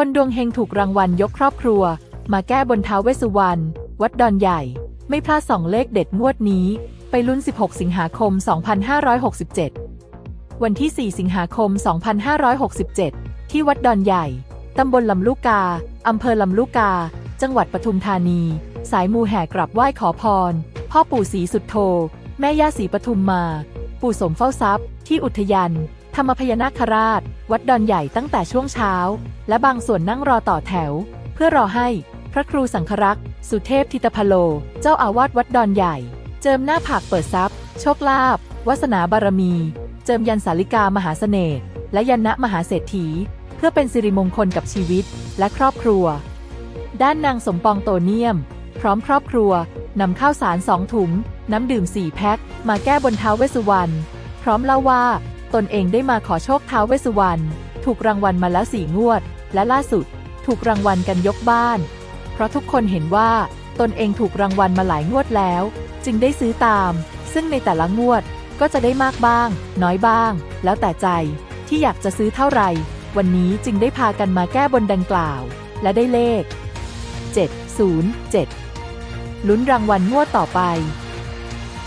คนดวงเฮงถูกรางวัลยกครอบครัว มาแก้บนท้าวเวสสุวรรณวัดดอนใหญ่ ไม่พลาดสองเลขเด็ดงวดนี้ ไปลุ้น 16 สิงหาคม 2567 วันที่ 4 สิงหาคม 2567 ที่วัดดอนใหญ่ ตำบลลำลูกกา อำเภอลำลูกกา จังหวัดปทุมธานี สายมูแห่กราบไหว้ขอพร พ่อปู่ศรีสุดโท แม่ย่าศรีปทุมมา ปู่สมเฝ้าทรัพย์ ที่อุทยาน ธรรมพยนาคราช วัดดอนใหญ่ตั้งแต่ช่วงเช้า และบางส่วนนั่งรอต่อแถว เพื่อรอให้พระครูสังครักษ์ สุเทพทิตพโล เจ้าอาวาสวัดดอนใหญ่ เจิมหน้าผากเปิดทรัพย์ โชคลาภวาสนาบารมี เจิมยันสาลิกามหาเสน่ห์และยันนะมหาเศรษฐี เพื่อเป็นสิริมงคลกับชีวิตและครอบครัว ด้านนางสมปองโตเนียม พร้อมครอบครัวนำข้าวสารสองถุง น้ำดื่มสี่แพ็คมาแก้บนท้าวเวสสุวรรณพร้อมเล่าว่า ตนเองได้มาขอโชคท้าวเวสสุวรรณถูกรางวัลมาแล้วสี่งวด และล่าสุด ถูกรางวัลกันยกบ้าน เพราะทุกคนเห็นว่าตนเองถูกรางวัลมาหลายงวดแล้ว จึงได้ซื้อตาม ซึ่งในแต่ละงวดก็จะได้มากบ้าง น้อยบ้าง แล้วแต่ใจที่อยากจะซื้อเท่าไหร่ วันนี้จึงได้พากันมาแก้บนดังกล่าว และได้เลข 707 ลุ้นรางวัลงวดต่อไป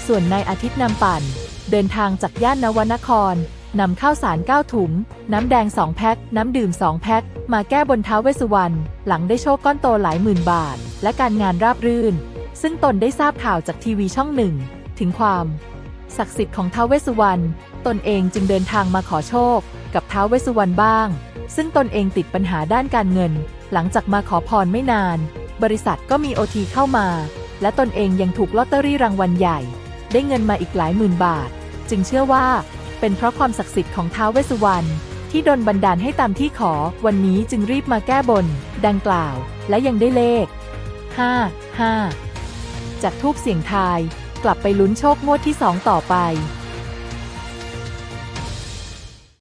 ส่วนนายอาทิตย์นำปั่น เดินทางจากย่านนวนครนำข้าวสาร 9 ถุง น้ำแดง 2 แพ็ค น้ำดื่ม 2 แพ็ค มาแก้บนท้าวเวสสุวรรณ หลังได้โชคก้อนโตหลายหมื่นบาท และการงานราบรื่น ซึ่งตนได้ทราบข่าวจากทีวีช่องหนึ่ง ถึงความ ศักดิ์สิทธิ์ของท้าวเวสสุวรรณ ตนเองจึงเดินทางมาขอโชค กับท้าวเวสสุวรรณบ้าง ซึ่งตนเองติดปัญหาด้านการเงิน หลังจากมาขอพรไม่นาน บริษัทก็มีโอทีเข้ามา และตนเองยังถูกลอตเตอรี่รางวัลใหญ่ ได้เงินมาอีกหลายหมื่นบาท จึงเชื่อว่า เป็นเพราะความศักดิ์สิทธิ์ของท้าวเวสสุวรรณที่ดนบันดาลให้ตามที่ขอ วันนี้จึงรีบมาแก้บน ดังกล่าว และยังได้เลข 5 5 จากทูบเสียงทาย กลับไปลุ้นโชคงวดที่2ต่อไป